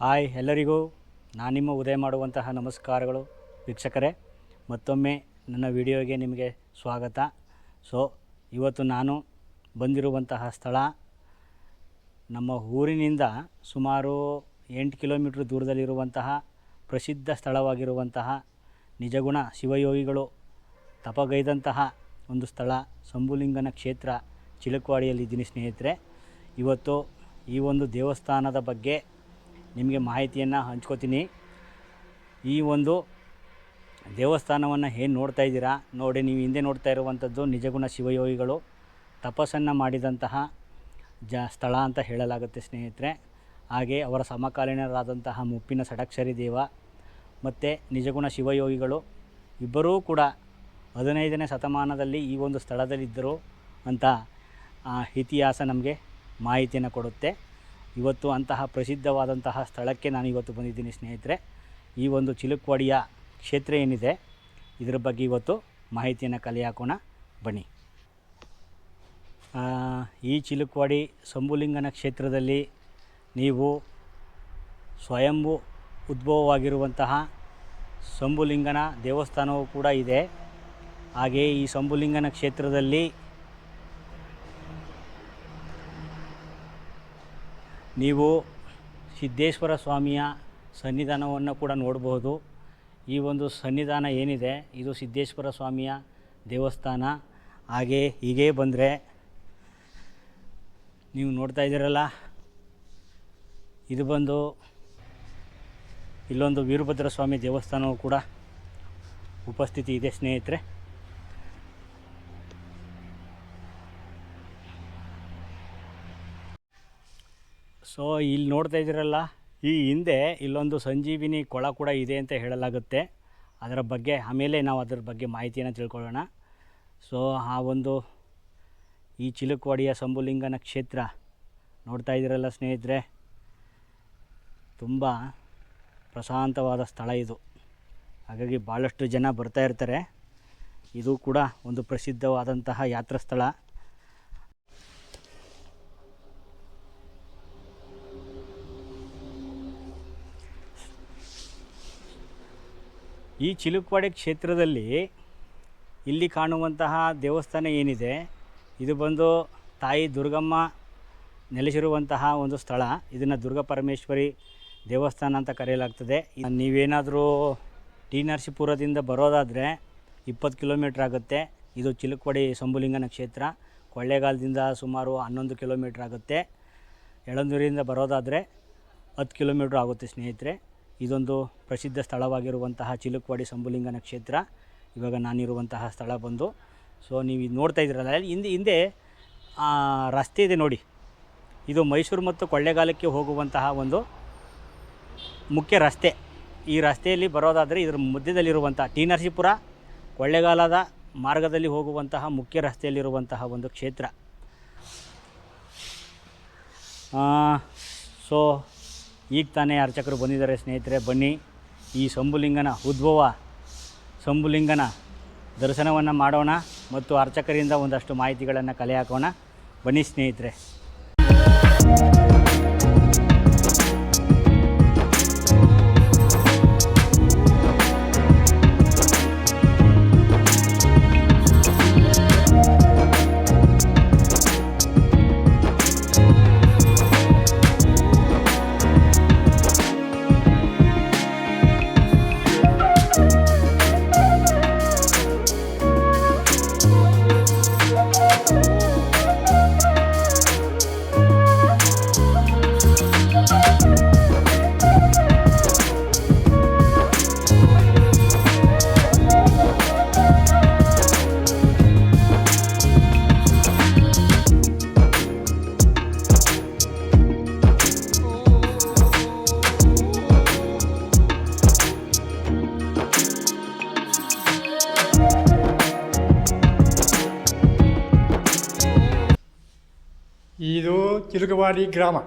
Hi ಎಲ್ಲರಿಗೂ. ನಾನು ನಿಮ್ಮ ಉದಯ ಮಾಡುವಂತಹ ನಮಸ್ಕಾರಗಳು ವೀಕ್ಷಕರೇ. ಮತ್ತೊಮ್ಮೆ ನನ್ನ ವಿಡಿಯೋಗೆ ನಿಮಗೆ ಸ್ವಾಗತ. ಸೊ ಇವತ್ತು ನಾನು ಬಂದಿರುವಂತಹ ಸ್ಥಳ ನಮ್ಮ ಊರಿನಿಂದ ಸುಮಾರು ಎಂಟು ಕಿಲೋಮೀಟ್ರ್ ದೂರದಲ್ಲಿರುವಂತಹ ಪ್ರಸಿದ್ಧ ಸ್ಥಳವಾಗಿರುವಂತಹ ನಿಜಗುಣ ಶಿವಯೋಗಿಗಳು ತಪಗೈದಂತಹ ಒಂದು ಸ್ಥಳ ಶಂಭುಲಿಂಗನ ಕ್ಷೇತ್ರ ಚಿಲಕವಾಡಿಯಲ್ಲಿದ್ದೀನಿ ಸ್ನೇಹಿತರೆ. ಇವತ್ತು ಈ ಒಂದು ದೇವಸ್ಥಾನದ ಬಗ್ಗೆ ನಿಮಗೆ ಮಾಹಿತಿಯನ್ನು ಹಂಚ್ಕೋತೀನಿ. ಈ ಒಂದು ದೇವಸ್ಥಾನವನ್ನು ಏನು ನೋಡ್ತಾ ಇದ್ದೀರಾ? ನೋಡಿ, ನೀವು ಹಿಂದೆ ನೋಡ್ತಾ ಇರುವಂಥದ್ದು ನಿಜಗುಣ ಶಿವಯೋಗಿಗಳು. ತಪಸ್ಸನ್ನು ಮಾಡಿದಂತಹ ಜ, ಸ್ಥಳ ಅಂತ ಹೇಳಲಾಗುತ್ತೆ ಸ್ನೇಹಿತರೆ. ಹಾಗೆ ಅವರ ಸಮಕಾಲೀನರಾದಂತಹ ಮುಪ್ಪಿನ ಸಡಕ್ಷರಿ ದೇವ ಮತ್ತು ನಿಜಗುಣ ಶಿವಯೋಗಿಗಳು. ಇಬ್ಬರೂ ಕೂಡ ಹದಿನೈದನೇ ಶತಮಾನದಲ್ಲಿ ಈ ಒಂದು ಸ್ಥಳದಲ್ಲಿದ್ದರು ಅಂತ ಇತಿಹಾಸ ನಮಗೆ ಮಾಹಿತಿಯನ್ನು ಕೊಡುತ್ತೆ. ಇವತ್ತು ಅಂತಹ ಪ್ರಸಿದ್ಧವಾದಂತಹ ಸ್ಥಳಕ್ಕೆ ನಾನು ಇವತ್ತು ಬಂದಿದ್ದೀನಿ ಸ್ನೇಹಿತರೆ. ಈ ಒಂದು ಚಿಲುಕ್ವಾಡಿಯ ಕ್ಷೇತ್ರ ಏನಿದೆ, ಇದರ ಬಗ್ಗೆ ಇವತ್ತು ಮಾಹಿತಿಯನ್ನು ಕಲೆ ಹಾಕೋಣ ಬನ್ನಿ ಈ ಚಿಲುಕ್ವಾಡಿ ಸಂಬುಲಿಂಗನ ಕ್ಷೇತ್ರದಲ್ಲಿ ನೀವು ಸ್ವಯಂಭೂ ಉದ್ಭವವಾಗಿರುವಂತಹ ಸಂಬುಲಿಂಗನ ದೇವಸ್ಥಾನವೂ ಕೂಡ ಇದೆ. ಹಾಗೆಯೇ ಈ ಸಂಬುಲಿಂಗನ ಕ್ಷೇತ್ರದಲ್ಲಿ ನೀವು ಸಿದ್ದೇಶ್ವರ ಸ್ವಾಮಿಯ ಸನ್ನಿಧಾನವನ್ನು ಕೂಡ ನೋಡಬಹುದು ಈ ಒಂದು ಸನ್ನಿಧಾನ ಏನಿದೆ, ಇದು ಸಿದ್ದೇಶ್ವರ ಸ್ವಾಮಿಯ ದೇವಸ್ಥಾನ. ಹಾಗೆ ಹೀಗೆ ಬಂದರೆ ನೀವು ನೋಡ್ತಾ ಇದ್ದೀರಲ್ಲ, ಇದು ಬಂದು ಇಲ್ಲೊಂದು ವೀರಭದ್ರ ಸ್ವಾಮಿ ದೇವಸ್ಥಾನವು ಕೂಡ ಉಪಸ್ಥಿತಿ ಇದೆ, ಸ್ನೇಹಿತರೆ. ಸೊ ಇಲ್ಲಿ ನೋಡ್ತಾ ಇದ್ದೀರಲ್ಲ, ಈ ಹಿಂದೆ ಇಲ್ಲೊಂದು ಸಂಜೀವಿನಿ ಕೊಳ ಕೂಡ ಇದೆ ಅಂತ ಹೇಳಲಾಗುತ್ತೆ. ಅದರ ಬಗ್ಗೆ, ಆಮೇಲೆ ನಾವು ಅದರ ಬಗ್ಗೆ ಮಾಹಿತಿಯನ್ನು ತಿಳ್ಕೊಳ್ಳೋಣ. ಸೊ ಆ ಒಂದು ಈ ಚಿಲುಕವಾಡಿಯ ಸಂಬುಲಿಂಗನ ಕ್ಷೇತ್ರ ನೋಡ್ತಾ ಇದ್ದೀರಲ್ಲ ಸ್ನೇಹಿತರೆ. ತುಂಬ ಪ್ರಶಾಂತವಾದ ಸ್ಥಳ ಇದು. ಹಾಗಾಗಿ ಭಾಳಷ್ಟು ಜನ ಬರ್ತಾ ಇರ್ತಾರೆ. ಇದು ಕೂಡ ಒಂದು ಪ್ರಸಿದ್ಧವಾದಂತಹ ಯಾತ್ರಾ ಸ್ಥಳ. ಈ ಚಿಲುಕ್ವಾಡೆ ಕ್ಷೇತ್ರದಲ್ಲಿ ಇಲ್ಲಿ ಕಾಣುವಂತಹ ದೇವಸ್ಥಾನ ಏನಿದೆ, ಇದು ಬಂದು ತಾಯಿ ದುರ್ಗಮ್ಮ ನೆಲೆಸಿರುವಂತಹ ಒಂದು ಸ್ಥಳ. ಇದನ್ನು ದುರ್ಗಾ ಪರಮೇಶ್ವರಿ ದೇವಸ್ಥಾನ ಅಂತ ಕರೆಯಲಾಗ್ತದೆ. ನೀವೇನಾದರೂ ಟಿ ನರಸೀಪುರದಿಂದ ಬರೋದಾದರೆ ಇಪ್ಪತ್ತು ಕಿಲೋಮೀಟ್ರ್ ಆಗುತ್ತೆ. ಇದು ಚಿಲುಕ್ವಾಡಿ ಶಂಭುಲಿಂಗನ ಕ್ಷೇತ್ರ. ಕೊಳ್ಳೇಗಾಲದಿಂದ ಸುಮಾರು ಹನ್ನೊಂದು ಕಿಲೋಮೀಟ್ರ್ ಆಗುತ್ತೆ. ಎಳಂದೂರಿಂದ ಬರೋದಾದರೆ ಹತ್ತು ಕಿಲೋಮೀಟ್ರ್ ಆಗುತ್ತೆ ಸ್ನೇಹಿತರೆ. ಇದೊಂದು ಪ್ರಸಿದ್ಧ ಸ್ಥಳವಾಗಿರುವಂತಹ ಚಿಲುಕ್ವಾಡಿ ಸಂಬುಲಿಂಗನ ಕ್ಷೇತ್ರ. ಇವಾಗ ನಾನಿರುವಂತಹ ಸ್ಥಳ ಬಂದು. ಸೊ ನೀವು ಇದು ನೋಡ್ತಾ ಇದ್ದೀರಲ್ಲ ಹಿಂದೆ ಹಿಂದೆ ರಸ್ತೆ ಇದೆ ನೋಡಿ. ಇದು ಮೈಸೂರು ಮತ್ತು ಕೊಳ್ಳೇಗಾಲಕ್ಕೆ ಹೋಗುವಂತಹ ಒಂದು ಮುಖ್ಯ ರಸ್ತೆ. ಈ ರಸ್ತೆಯಲ್ಲಿ ಬರೋದಾದರೆ ಇದರ ಮಧ್ಯದಲ್ಲಿರುವಂತಹ ಟಿ ನರಸೀಪುರ ಕೊಳ್ಳೇಗಾಲದ ಮಾರ್ಗದಲ್ಲಿ ಹೋಗುವಂತಹ ಮುಖ್ಯ ರಸ್ತೆಯಲ್ಲಿರುವಂತಹ ಒಂದು ಕ್ಷೇತ್ರ. ಸೊ ಈಗ ತಾನೇ ಅರ್ಚಕರು ಬಂದಿದ್ದಾರೆ ಸ್ನೇಹಿತರೆ, ಬನ್ನಿ. ಈ ಶಂಭುಲಿಂಗನ ಉದ್ಭವ ಶಂಭುಲಿಂಗನ ದರ್ಶನವನ್ನು ಮಾಡೋಣ ಮತ್ತು ಅರ್ಚಕರಿಂದ ಒಂದಷ್ಟು ಮಾಹಿತಿಗಳನ್ನು ಕಲೆ ಹಾಕೋಣ. ಬನ್ನಿ ಸ್ನೇಹಿತರೆ. ಚಿಲುಕವಾಡಿ ಗ್ರಾಮ.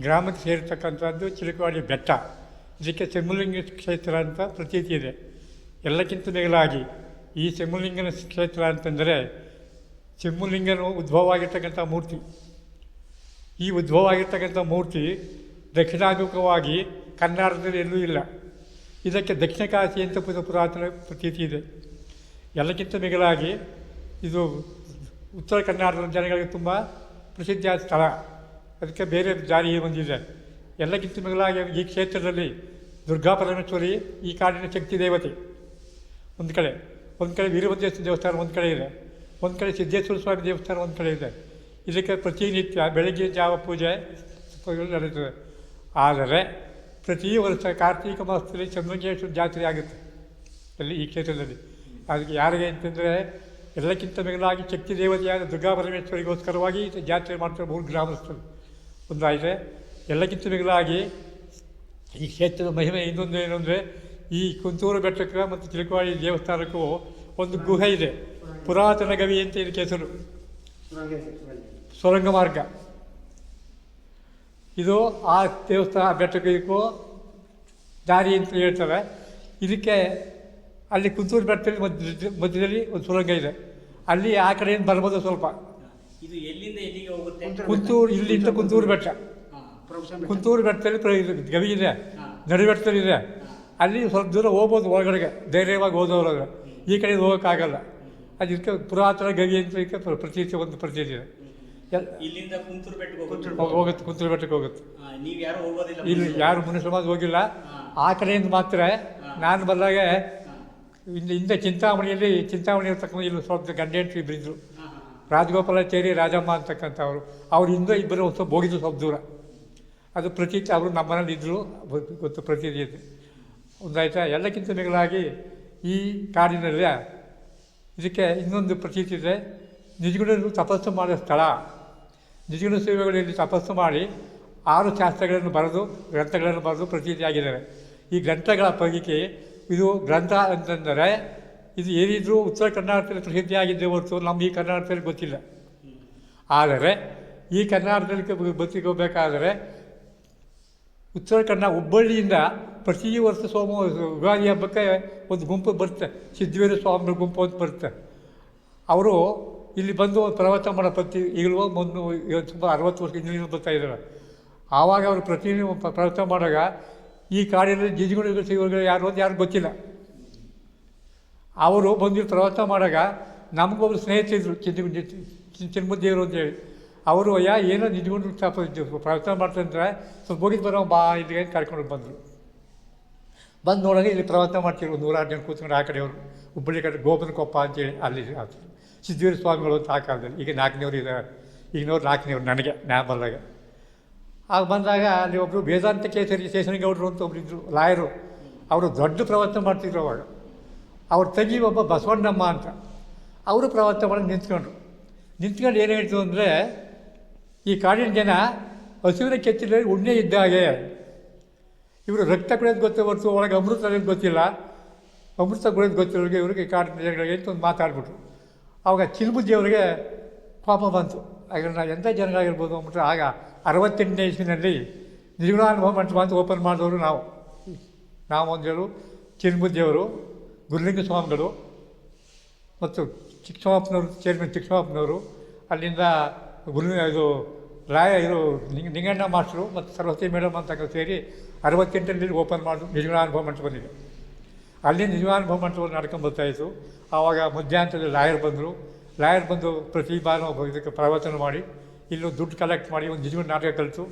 ಗ್ರಾಮಕ್ಕೆ ಸೇರ್ತಕ್ಕಂಥದ್ದು ಚಿಲುಕವಾಡಿ ಬೆಟ್ಟ. ಇದಕ್ಕೆ ಚೆಮ್ಮಲಿಂಗ ಕ್ಷೇತ್ರ ಅಂತ ಪ್ರತೀತಿ ಇದೆ. ಎಲ್ಲಕ್ಕಿಂತ ಮೇಲಾಗಿ ಈ ಚೆಮ್ಮಲಿಂಗನ ಕ್ಷೇತ್ರ ಅಂತಂದರೆ ಚೆಮ್ಮಲಿಂಗನು ಉದ್ಭವ ಆಗಿರ್ತಕ್ಕಂಥ ಮೂರ್ತಿ. ಈ ಉದ್ಭವ ಆಗಿರ್ತಕ್ಕಂಥ ಮೂರ್ತಿ ದಕ್ಷಿಣಾಭಿಮುಖವಾಗಿ ಕನ್ನಡದಲ್ಲಿ ಎಲ್ಲೂ ಇಲ್ಲ. ಇದಕ್ಕೆ ದಕ್ಷಿಣ ಕಾಶಿ ಅಂತ ಪುರ ಪುರಾತನ ಪ್ರತೀತಿ ಇದೆ. ಎಲ್ಲಕ್ಕಿಂತ ಮಿಗಿಲಾಗಿ ಇದು ಉತ್ತರ ಕರ್ನಾಟಕದ ಜನಗಳಿಗೆ ತುಂಬ ಪ್ರಸಿದ್ಧಿಯಾದ ಸ್ಥಳ. ಅದಕ್ಕೆ ಬೇರೆ ಜಾರಿ ಬಂದಿದೆ. ಎಲ್ಲಕ್ಕಿಂತ ಮಿಗಿಲಾಗಿ ಈ ಕ್ಷೇತ್ರದಲ್ಲಿ ದುರ್ಗಾ ಪರಮೇಶ್ವರಿ, ಈ ಕಾಡಿನ ಶಕ್ತಿ ದೇವತೆ. ಒಂದು ಕಡೆ ಒಂದು ಕಡೆ ವೀರಭದ್ರೇಶ್ವರ ದೇವಸ್ಥಾನ ಒಂದು ಕಡೆ ಇದೆ. ಒಂದು ಕಡೆ ಸಿದ್ದೇಶ್ವರ ಸ್ವಾಮಿ ದೇವಸ್ಥಾನ ಒಂದು ಕಡೆ ಇದೆ. ಇದಕ್ಕೆ ಪ್ರತಿನಿತ್ಯ ಬೆಳಗ್ಗೆ ಜಾವ ಪೂಜೆ ನಡೆಯುತ್ತದೆ ಆದರೆ ಪ್ರತಿ ವರ್ಷ ಕಾರ್ತೀಕ ಮಾಸದಲ್ಲಿ ಚಂದ್ರಂಗೇಶ್ವರ ಜಾತ್ರೆ ಆಗುತ್ತೆ. ಅಲ್ಲಿ ಈ ಕ್ಷೇತ್ರದಲ್ಲಿ. ಅದಕ್ಕೆ ಯಾರಿಗೆ ಅಂತಂದರೆ ಎಲ್ಲಕ್ಕಿಂತ ಮಿಗಿಲಾಗಿ ಶಕ್ತಿ ದೇವತೆಯಾದ ದುರ್ಗಾ ಪರಮೇಶ್ವರಿಗೋಸ್ಕರವಾಗಿ ಜಾತ್ರೆ ಮಾಡ್ತಾರೆ ಮೂರು ಗ್ರಾಮಸ್ಥರು. ಒಂದಾಗಿದೆ ಎಲ್ಲಕ್ಕಿಂತ ಮಿಗಿಲಾಗಿ ಈ ಕ್ಷೇತ್ರದ ಮಹಿಮೆ ಇನ್ನೊಂದು ಏನು ಅಂದರೆ, ಈ ಕುಂತೂರು ಬೆಟ್ಟಕ್ಕೆ ಮತ್ತು ಚಿಲಕವಾಡಿ ದೇವಸ್ಥಾನಕ್ಕೂ ಒಂದು ಗುಹೆ ಇದೆ. ಪುರಾತನ ಗವಿ ಅಂತ ಇದಕ್ಕೆ ಹೆಸರು. ಸುರಂಗ ಮಾರ್ಗ ಇದು ಆ ದೇವಸ್ಥಾನ ಬೆಟ್ಟಕ್ಕೂ ದಾರಿ ಅಂತ ಹೇಳ್ತಾರೆ ಇದಕ್ಕೆ ಅಲ್ಲಿ ಕುಂತೂರು ಬೆಟ್ಟದಲ್ಲಿ ಮಧ್ಯ ಮಧ್ಯದಲ್ಲಿ ಒಂದು ಸುರಂಗ ಇದೆ. ಅಲ್ಲಿ ಆ ಕಡೆಯಿಂದ ಬರ್ಬೋದು ಸ್ವಲ್ಪ. ಇದು ಎಲ್ಲಿಂದ ಎಲ್ಲಿಗೆ ಹೋಗುತ್ತೆ ಕುಂತೂರು ಇಲ್ಲಿಂದ ಕುಂತೂರು ಬೆಟ್ಟ. ಕುಂತೂರು ಬೆಟ್ಟದಲ್ಲಿ ಪ್ರ- ಇದು ಗವಿ ಇದೆ. ನಡು ಬೆಟ್ಟದಲ್ಲಿ ಇದೆ. ಅಲ್ಲಿ ಸ್ವಲ್ಪ ದೂರ ಹೋಗ್ಬೋದು ಒಳಗಡೆಗೆ. ಧೈರ್ಯವಾಗಿ ಹೋದವ್ರಾಗ ಈ ಕಡೆ ಹೋಗೋಕ್ಕಾಗಲ್ಲ. ಅದಕ್ಕೆ ಪುರಾತನ ಗವಿ ಅಂತ ಇದಕ್ಕೆ ಪ್ರ- ಪ್ರತೀತಿ ಒಂದು ಪ್ರತೀತಿ ಇದೆ. ಎಲ್ ಇಲ್ಲಿಂದ ಕುಂತೂರು ಬೆಟ್ಟಕ್ಕೆ ಹೋಗುತ್ತೆ ಹೋಗ್- ಹೋಗುತ್ತೆ. ಕುಂತೂರು ಬೆಟ್ಟಕ್ಕೆ ಹೋಗುತ್ತೆ. ನೀವು ಯಾರು ಹೋಗೋದಿಲ್ಲ ಇಲ್ಲಿ ಯಾರು ಮನುಷ್ಯ ಸಮಾಜ ಹೋಗಿಲ್ಲ. ಆ ಕಡೆಯಿಂದ ಮಾತ್ರ ನಾನು ಬಂದಾಗ ಇಲ್ಲಿ ಹಿಂದೆ ಚಿಂತಾಮಣಿಯಲ್ಲಿ ಚಿಂತಾಮಣಿ ಇರ್ತಕ್ಕಂಥ ಇಲ್ಲಿ ಸ್ವಲ್ಪ ಗಂಡ ಹೆಂಡ್ತಿ ರಾಜಗೋಪಾಲಾಚಾರಿ ರಾಜಮ್ಮ ಅಂತಕ್ಕಂಥವ್ರು. ಅವ್ರು ಹಿಂದೆ ಇಬ್ಬರು ಒಂದು ಸ್ವಲ್ಪ ಹೋಗಿದ್ರು ಸ್ವಲ್ಪ ದೂರ. ಅದು ಪ್ರತೀತಿ ಅವರು ನಮ್ಮನೇಲಿ ಇದ್ದರು ಗೊತ್ತು ಪ್ರತೀತಿ ಇದೆ ಒಂದಾಯ್ತಾ? ಎಲ್ಲಕ್ಕಿಂತ ಮಿಗಿಲಾಗಿ ಈ ಕಾಡಿನಲ್ಲಿ ಇದಕ್ಕೆ ಇನ್ನೊಂದು ಪ್ರತೀತಿ ಇದೆ. ನಿಜಗುಣರು ತಪಸ್ಸು ಮಾಡಿದ ಸ್ಥಳ. ನಿಜಗುಣ ಸೇವೆಗಳಲ್ಲಿ ತಪಸ್ಸು ಮಾಡಿ ಆರು ಶಾಸ್ತ್ರಗಳನ್ನು ಬರೆದು ಗ್ರಂಥಗಳನ್ನು ಬರೆದು ಪ್ರತೀತಿಯಾಗಿದ್ದಾರೆ. ಈ ಗ್ರಂಥಗಳ ಪೈಕಿ ಇದು ಗ್ರಂಥ ಅಂತಂದರೆ, ಇದು ಏನಿದ್ರೂ ಉತ್ತರ ಕರ್ನಾಟಕದಲ್ಲಿ ಪ್ರಸಿದ್ಧಿಯಾಗಿದ್ದೇ ಹೊರತು ನಮ್ಮ ಈ ಕರ್ನಾಟಕದಲ್ಲಿ ಗೊತ್ತಿಲ್ಲ. ಆದರೆ, ಈ ಕರ್ನಾಟಕದಲ್ಲಿ ಗೊತ್ತಿಗೋಬೇಕಾದರೆ, ಉತ್ತರ ಕನ್ನಡ ಹುಬ್ಬಳ್ಳಿಯಿಂದ ಪ್ರತಿ ವರ್ಷ ಸೋಮ ಯುಗಾದಿ ಹಬ್ಬಕ್ಕೆ ಒಂದು ಗುಂಪು ಬರುತ್ತೆ. ಸಿದ್ಧವೀರ ಸ್ವಾಮಿಗಳ ಗುಂಪು ಅಂತ ಬರುತ್ತೆ. ಅವರು ಇಲ್ಲಿ ಬಂದು ಪ್ರವಚನ ಮಾಡೋ ಪ್ರತಿ, ಈಗಲೂ ಮೊನ್ನೆ ಸುಮಾರು ಅರವತ್ತು ವರ್ಷ ಇಂಜಿನಿಯರ್ ಬರ್ತಾ ಇದ್ದಾರೆ ಆವಾಗ ಅವರು ಪ್ರತಿ ಪ್ರವಚನ ಮಾಡುವಾಗ ಈ ಕಾಡಿನಲ್ಲಿ ಜಿಜಿಗುಣಿಗಳು ಸಿಗೋರು ಯಾರು ಅಂತ ಯಾರು ಗೊತ್ತಿಲ್ಲ. ಅವರು ಬಂದು ಪ್ರವಚನ ಮಾಡುವಾಗ ನಮಗೊಬ್ರು ಸ್ನೇಹಿತರಿದ್ರು ಚಿಂತ ಚಿನ್ಮುದ್ದೇವರು ಅಂತೇಳಿ ಅವರು, ಅಯ್ಯ, ಏನೋ ನಿಜಗೊಂಡು ಸ್ವಲ್ಪ ಪ್ರವಚನ ಮಾಡ್ತಂದ್ರೆ ಸ್ವಲ್ಪ ಹೋಗಿದ್ದು ಬರೋ, ಬಾ, ಇಲ್ಲಿಗೆ ಕರ್ಕೊಂಡು ಬಂದರು. ಬಂದು ನೋಡಾಗ ಇಲ್ಲಿ ಪ್ರವಚನ ಮಾಡ್ತಿದ್ರು ನೂರಾರು ಜನ ಕೂತ್ಕೊಂಡು ಆ ಕಡೆಯವರು. ಹುಬ್ಬಳ್ಳಿ ಕಡೆ ಗೋಪನಕೊಪ್ಪ ಅಂತೇಳಿ ಅಲ್ಲಿ ಸಿದ್ಧವೀರ ಸ್ವಾಮಿಗಳು ಅಂತ ಆ ಕಾಲದಲ್ಲಿ. ಈಗ ನಾಲ್ಕನೇವ್ರು ಇದ್ದಾರೆ. ಈಗಿನವ್ರು ನಾಲ್ಕನೇವ್ರು ನನಗೆ ನಾನು ಬಂದಾಗ. ಆಗ ಬಂದಾಗ ಅಲ್ಲಿ ಒಬ್ಬರು ವೇದಾಂತ ಕೇಸರಿ ಶೇಷನಗೌಡರು ಅಂತ ಒಬ್ಬರಿದ್ದರು ಲಾಯರು. ಅವರು ದೊಡ್ಡ ಪ್ರವಚನ ಮಾಡ್ತಿದ್ರು ಅವಾಗ. ಅವ್ರ ತಂಗಿ ಒಬ್ಬ ಬಸವಣ್ಣಮ್ಮ ಅಂತ. ಅವರು ಪ್ರವಚನ ಮಾಡಿ ನಿಂತ್ಕೊಂಡ್ರು. ನಿಂತ್ಕೊಂಡು ಏನು ಹೇಳ್ತು ಅಂದರೆ, ಈ ಕಾಡಿನ ಜನ ಹಸುವಿನ ಕೆತ್ತಿನಲ್ಲಿ ಉಣ್ಣೆ ಇದ್ದ ಹಾಗೆ. ಇವರು ರಕ್ತ ಕುಡಿಯೋದು ಗೊತ್ತೇ ಹೊರತು ಒಳಗೆ ಅಮೃತ ಅನ್ನೋದು ಗೊತ್ತಿಲ್ಲ. ಅಮೃತ ಕುಡಿಯೋದು ಗೊತ್ತಿರೋರಿಗೆ ಇವರಿಗೆ ಕಾಡಿನ ಜನಗಳಿಗೆ ಅಂತ ಒಂದು ಮಾತಾಡ್ಬಿಟ್ರು. ಆವಾಗ ಚಿಲ್ಬುದ್ದಿಯವರಿಗೆ ಪಾಪ ಬಂತು. ಆಗ ನಾವು ಎಂಥ ಜನಗಳಾಗಿರ್ಬೋದು ಅಂದ್ಬಿಟ್ರೆ ಆಗ ಅರವತ್ತೆಂಟನೇ ಇಸ್ವಿನಲ್ಲಿ ನಿರ್ಗುಣಾನುಭವ ಮಂಟಪ ಅಂತ ಓಪನ್ ಮಾಡಿದವರು ನಾವು. ನಾವು ಒಂದೇಳು ಚಿನ್ಮುದ್ದಿಯವರು ಗುರುಲಿಂಗ ಸ್ವಾಮಿಗಳು ಮತ್ತು ಚಿಕ್ಕಸ್ವಾಮಪ್ಪನವರು ಚೇರ್ಮನ್ ಚಿಕ್ಕಸ್ವಾಮಪ್ಪನವರು ಅಲ್ಲಿಂದ ಗುರು, ಇದು ರಾಯ, ಇದು ನಿಂಗ ನಿಂಗಣ್ಣ ಮಾಸ್ಟ್ರು ಮತ್ತು ಸರಸ್ವತಿ ಮೇಡಮ್ ಅಂತ ಸೇರಿ ಅರವತ್ತೆಂಟರಲ್ಲಿ ಓಪನ್ ಮಾಡಿದ್ರು ನಿಜಗುಣಾನುಭವ ಮಂಟಪ ಬಂದಿದೆ. ಅಲ್ಲಿ ನಿಜವಾನುಭವ ಮಂಟಪ ನಡ್ಕೊಂಡು ಬರ್ತಾಯಿತ್ತು ಆವಾಗ ಮಧ್ಯಾಹ್ನದಲ್ಲಿ ರಾಯರು ಬಂದರು. ಲಾಯರ್ ಬಂದು ಪ್ರತಿ ಬಾರ ಇದಕ್ಕೆ ಪ್ರವಚನ ಮಾಡಿ, ಇಲ್ಲೂ ದುಡ್ಡು ಕಲೆಕ್ಟ್ ಮಾಡಿ, ಒಂದು ನಿಜವಾದ ನಾಟಕ ಕಲಿತು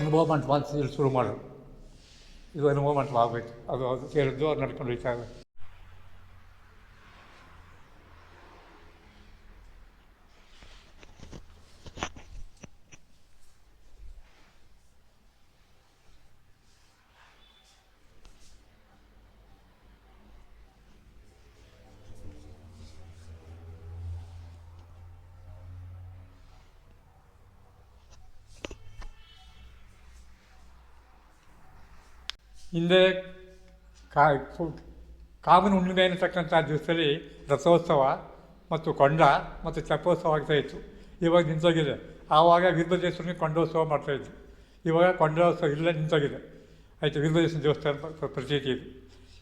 ಅನುಭವ ಮಂಟಪ ಅಂತ ಶುರು ಮಾಡಿದ್ರು ಇದು ಅನುಭವ ಮಂಟಪ ಆಗಬೇಕು ಅದು ಅದು ಸೇರಿದ್ದು ಅದು ನಡ್ಕೊಂಡು ಹೋಗ್ತಾ ಹಿಂದೆ ಕಾ ಕಾಮನ ಹುಣ್ಣಿಮೆ ಅನ್ನತಕ್ಕಂಥ ದಿವಸದಲ್ಲಿ ರಥೋತ್ಸವ ಮತ್ತು ಕೊಂಡ ಮತ್ತು ಚಕ್ರೋತ್ಸವ ಆಗ್ತಾ ಇತ್ತು. ಇವಾಗ ನಿಂತೋಗಿದೆ. ಆವಾಗ ವೀರಭದ್ರೇಶ್ವರನಿಗೆ ಕೊಂಡೋತ್ಸವ ಮಾಡ್ತಾಯಿದ್ರು ಇವಾಗ ಕೊಂಡೋತ್ಸವ ಇಲ್ಲ, ನಿಂತೋಗಿದೆ. ಆಯಿತು ವೀರಭದ್ರೇಶ್ವರ ದೇವಸ್ಥಾನ ಪ್ರತೀತಿ ಇದು.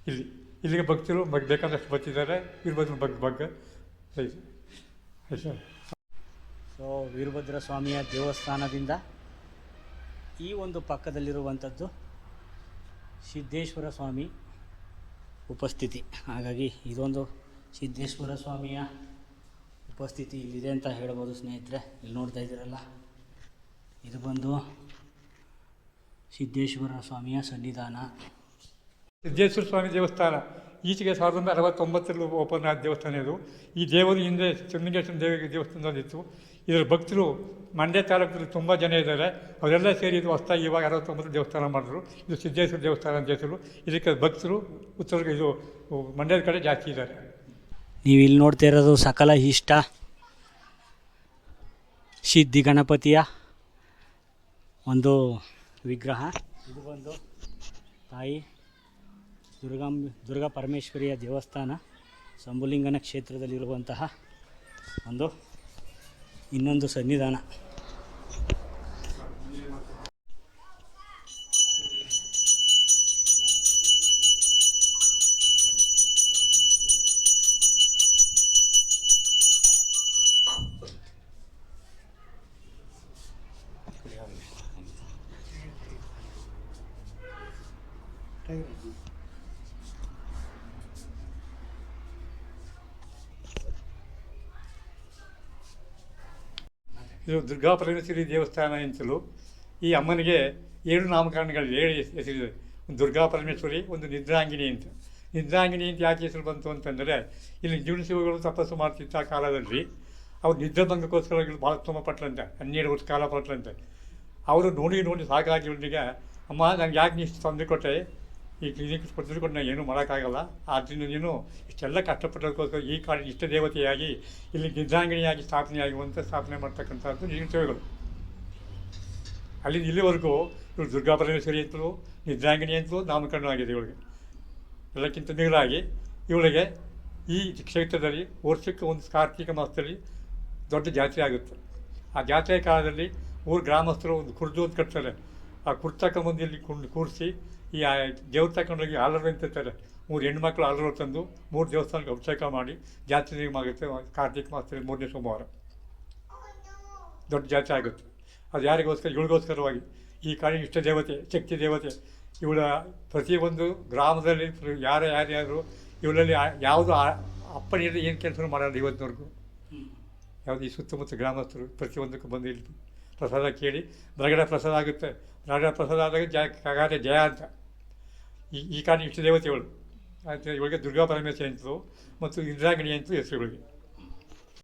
ಇಲ್ಲಿ, ಇಲ್ಲಿಗೆ ಭಕ್ತರು ಬಗ್ಗೆ ಬೇಕಾದಷ್ಟು ಬರ್ತಿದ್ದಾರೆ. ವೀರಭದ್ರ ಬಗ್ಗೆ ಬಗ್ಗೆ ಸೊ ವೀರಭದ್ರ ಸ್ವಾಮಿಯ ದೇವಸ್ಥಾನದಿಂದ ಈ ಒಂದು ಪಕ್ಕದಲ್ಲಿರುವಂಥದ್ದು ಸಿದ್ದೇಶ್ವರ ಸ್ವಾಮಿ ಉಪಸ್ಥಿತಿ. ಹಾಗಾಗಿ ಇದೊಂದು ಸಿದ್ದೇಶ್ವರ ಸ್ವಾಮಿಯ ಉಪಸ್ಥಿತಿ ಇಲ್ಲಿದೆ ಅಂತ ಹೇಳ್ಬೋದು ಸ್ನೇಹಿತರೆ. ಇಲ್ಲಿ ನೋಡ್ತಾ ಇದ್ದೀರಲ್ಲ. ಇದು ಬಂದು ಸಿದ್ದೇಶ್ವರ ಸ್ವಾಮಿಯ ಸನ್ನಿಧಾನ. ಸಿದ್ದೇಶ್ವರ ಸ್ವಾಮಿ ದೇವಸ್ಥಾನ. ಈಚೆಗೆ ಸಾವಿರದ ಒಂಬೈನೂರ ಅರವತ್ತೊಂಬತ್ತರಲ್ಲಿ ಓಪನ್ ಆದ ದೇವಸ್ಥಾನ ಇದು. ಈ ದೇವರು ಹಿಂದೆ ಚಂದ್ರಗೇಶ್ವರ ದೇವಿಗೆ ದೇವಸ್ಥಾನದಲ್ಲಿತ್ತು. ಇದರ ಭಕ್ತರು ಮಂಡ್ಯ ತಾಲೂಕಿನಲ್ಲಿ ತುಂಬ ಜನ ಇದ್ದಾರೆ. ಅವರೆಲ್ಲ ಸೇರಿ ಇದು ಹೊಸ್ದಾಗಿ ಇವಾಗ ಅರವತ್ತೊಂಬತ್ತು ದೇವಸ್ಥಾನ ಮಾಡಿದ್ರು. ಇದು ಸಿದ್ದೇಶ್ವರ ದೇವಸ್ಥಾನ ಅಂತ ಹೆಸರು. ಇದಕ್ಕೆ ಭಕ್ತರು ಉತ್ತರ ಇದು ಮಂಡ್ಯದ ಕಡೆ ಜಾಸ್ತಿ ಇದ್ದಾರೆ. ನೀವು ಇಲ್ಲಿ ನೋಡ್ತಾ ಇರೋದು ಸಕಲ ಇಷ್ಟ. ಸಿದ್ಧಿ ಗಣಪತಿಯ ಒಂದು ವಿಗ್ರಹ. ಇದು ಬಂದು ತಾಯಿ ದುರ್ಗಾಂಬ ದುರ್ಗಾ ಪರಮೇಶ್ವರಿಯ ದೇವಸ್ಥಾನ, ಸಂಬುಲಿಂಗನ ಕ್ಷೇತ್ರದಲ್ಲಿರುವಂತಹ ಒಂದು ಇನ್ನೊಂದು ಸನ್ನಿಧಾನ ಇದು ದುರ್ಗಾ ಪರಮೇಶ್ವರಿ ದೇವಸ್ಥಾನ ಎಂತಲೂ ಈ ಅಮ್ಮನಿಗೆ ಏಳು ನಾಮಕರಣಗಳು ಏಳು ಹೆಸರಿದೆ. ಒಂದು ದುರ್ಗಾ ಪರಮೇಶ್ವರಿ, ಒಂದು ನಿದ್ರಾಂಗಿನಿ ಅಂತ. ನಿದ್ರಾಂಗಿನಿ ಅಂತ ಯಾಕೆ ಹೆಸರು ಬಂತು ಅಂತಂದರೆ, ಇಲ್ಲಿ ಜೀವನ ಶಿವಗಳು ತಪಸ್ಸು ಮಾಡ್ತಿದ್ದ ಕಾಲದಲ್ಲಿ ಅವ್ರು ನಿದ್ರೆ ಭಂಗಕ್ಕೋಸ್ಕರ ಇವ್ರು ಭಾಳ ತುಂಬ ಪಟ್ರಂತೆ ಹನ್ನೆರಡು ವರ್ಷ ಕಾಲ ಪಟ್ರಂತೆ ಅವರು ನೋಡಿ ನೋಡಿ ಸಾಕಾಗಿ ಅವನಿಗೆ ಅಮ್ಮ ನನಗೆ ಯಾಕೆ ನೀ ತೊಂದರೆ ಕೊಟ್ಟೆ? ಈ ಕ್ಲಿನಿಕ್ ಸ್ಪರ್ಧಿಸಿಕೊಂಡು ನಾನು ಏನೂ ಮಾಡೋಕ್ಕಾಗಲ್ಲ. ಆದ್ದರಿಂದ ನೀನು ಇಷ್ಟೆಲ್ಲ ಕಷ್ಟಪಟ್ಟಿರೋಕ್ಕೋಸ್ಕರ ಈ ಕಾಡಿನ ಇಷ್ಟ ದೇವತೆಯಾಗಿ, ಇಲ್ಲಿ ನಿದ್ರಾಂಗಿಣಿಯಾಗಿ ಸ್ಥಾಪನೆಯಾಗುವಂಥ ಸ್ಥಾಪನೆ ಮಾಡ್ತಕ್ಕಂಥದ್ದು ನಿರೀಕ್ಷೆಗಳು ಅಲ್ಲಿಂದ ಇಲ್ಲಿವರೆಗೂ ಇವರು ದುರ್ಗಾ ಪರಮೇಶ್ವರಿ ಅಂತಲೂ ನಿದ್ರಾಂಗಿಣಿ ಅಂತಲೂ ನಾಮಕರಣವಾಗಿದೆ ಇವಳಿಗೆ. ಎಲ್ಲಕ್ಕಿಂತ ಮಿಗಿಲಾಗಿ ಇವಳಿಗೆ ಈ ಕ್ಷೇತ್ರದಲ್ಲಿ ವರ್ಷಕ್ಕೆ ಒಂದು ಕಾರ್ತಿಕ ಮಾಸದಲ್ಲಿ ದೊಡ್ಡ ಜಾತ್ರೆ ಆಗುತ್ತೆ. ಆ ಜಾತ್ರೆಯ ಕಾಲದಲ್ಲಿ ಊರು ಗ್ರಾಮಸ್ಥರು ಒಂದು ಕುರ್ದು ಅಂತ ಕಟ್ತಾರೆ. ಆ ಕುರ್ತಕ್ಕ ಇಲ್ಲಿ ಕುಂಡು ಕೂರಿಸಿ ಈ ಹೋಗಿ ತಗೊಂಡೋಗಿ ಅಂತ ಇರ್ತಾರೆ ಮೂರು ಹೆಣ್ಮಕ್ಳು ಆಲರು ತಂದು ಮೂರು ದೇವಸ್ಥಾನಕ್ಕೆ ಅಭಿಷೇಕ ಮಾಡಿ ಜಾತ್ರೆ ಆಗುತ್ತೆ. ಕಾರ್ತಿಕ ಮಾಸದಲ್ಲಿ ಮೂರನೇ ಸೋಮವಾರ. ದೊಡ್ಡ ಜಾತ್ರೆ ಆಗುತ್ತೆ. ಅದು ಯಾರಿಗೋಸ್ಕರ? ಇವಳಿಗೋಸ್ಕರವಾಗಿ. ಈ ಕಾಡಿನ ಇಷ್ಟ ದೇವತೆ, ಶಕ್ತಿ ದೇವತೆ. ಇವಳ ಪ್ರತಿಯೊಂದು ಗ್ರಾಮದಲ್ಲಿ ಯಾರು ಯಾರ್ಯಾರು, ಇವಳಲ್ಲಿ ಯಾವುದು ಅಪ್ಪನಿಂದ ಏನು ಕೆಲಸ ಮಾಡಲ್ಲ ಇವತ್ತಿನವರೆಗೂ. ಯಾವುದು ಈ ಸುತ್ತಮುತ್ತ ಗ್ರಾಮಸ್ಥರು ಪ್ರತಿಯೊಂದಕ್ಕೂ ಬಂದು ಇಲ್ಲಿ ಪ್ರಸಾದ ಕೇಳಿ ಬರಗಡೆ ಪ್ರಸಾದ ಆಗುತ್ತೆ. ಬರಗಡೆ ಪ್ರಸಾದ ಆದಾಗ ಜಯ ಕಗಾದೆ ಜಯ ಅಂತ. ಈ ಈ ಕಾಡಿನ ಇಷ್ಟ ದೇವತೆ ಇವಳು ಅಂತ ಇವಳಿಗೆ ದುರ್ಗಾ ಪರಮೇಶ್ವರಿ ಅಂತಲೂ ಮತ್ತು ಇಂದ್ರಾಗಿಣಿ ಅಂತಲೂ ಹೆಸರುಗಳಿಗೆ